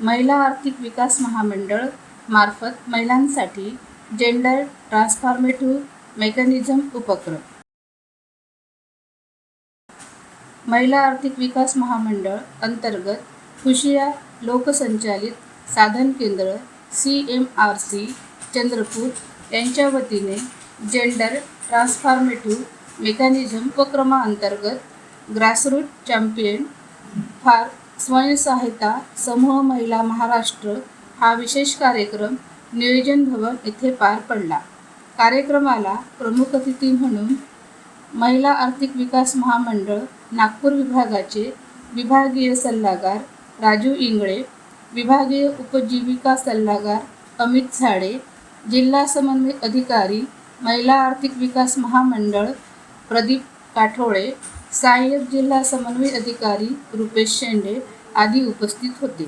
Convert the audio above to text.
महिला आर्थिक विकास महामंडळ मार्फत महिलांसाठी जेंडर ट्रान्सफॉर्मेटिव्ह मेकॅनिझम उपक्रम. महिला आर्थिक विकास महामंडळ अंतर्गत खुशिया लोकसंचालित साधन केंद्र C M R C Chandrapur यांच्या वतीने जेंडर ट्रान्सफॉर्मेटिव्ह मेकॅनिझम उपक्रमाअंतर्गत ग्रासरूट चॅम्पियन फार स्वयंसहायता समूह महिला महाराष्ट्र हा विशेष कार्यक्रम नियोजन भवन येथे पार पडला. कार्यक्रमाला प्रमुख अतिथी म्हणून महिला आर्थिक विकास महामंडळ नागपूर विभागाचे विभागीय सल्लागार राजू इंगळे विभागीय उपजीविका सल्लागार अमित झाडे जिल्हा समन्वय अधिकारी महिला आर्थिक विकास महामंडळ प्रदीप काठोळे सहाय्यक जिल्हा समन्वय अधिकारी रुपेश शेंडे आदी उपस्थित होते.